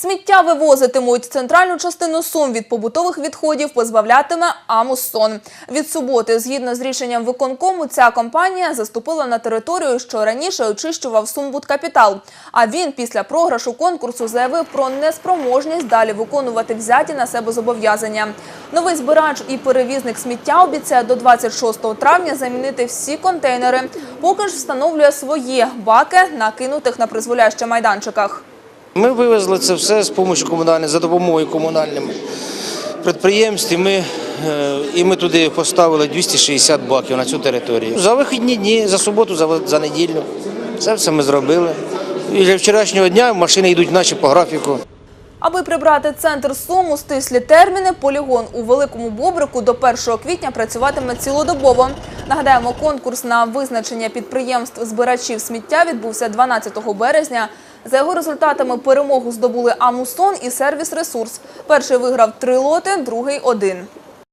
Сміття вивозитимуть. Центральну частину Сум від побутових відходів позбавлятиме Амусон. Від суботи, згідно з рішенням виконкому, ця компанія заступила на територію, що раніше очищував Сумбудкапітал. А він після програшу конкурсу заявив про неспроможність далі виконувати взяті на себе зобов'язання. Новий збирач і перевізник сміття обіцяє до 26 травня замінити всі контейнери. Поки ж встановлює своє баки, накинутих на призволяще майданчиках. Ми вивезли це все з допомогою комунальних, за допомогою комунальним підприємств. І ми, е, і ми туди поставили 260 баків на цю територію. За вихідні дні, за суботу, за, за неділю. Це все ми зробили. І вже вчорашнього дня машини йдуть наші по графіку. Аби прибрати центр Суму стислі терміни, полігон у Великому Бобрику до 1 квітня працюватиме цілодобово. Нагадаємо, конкурс на визначення підприємств збирачів сміття відбувся 12 березня. За його результатами перемогу здобули Амусон і сервіс Ресурс. Перший виграв три лоти, другий один.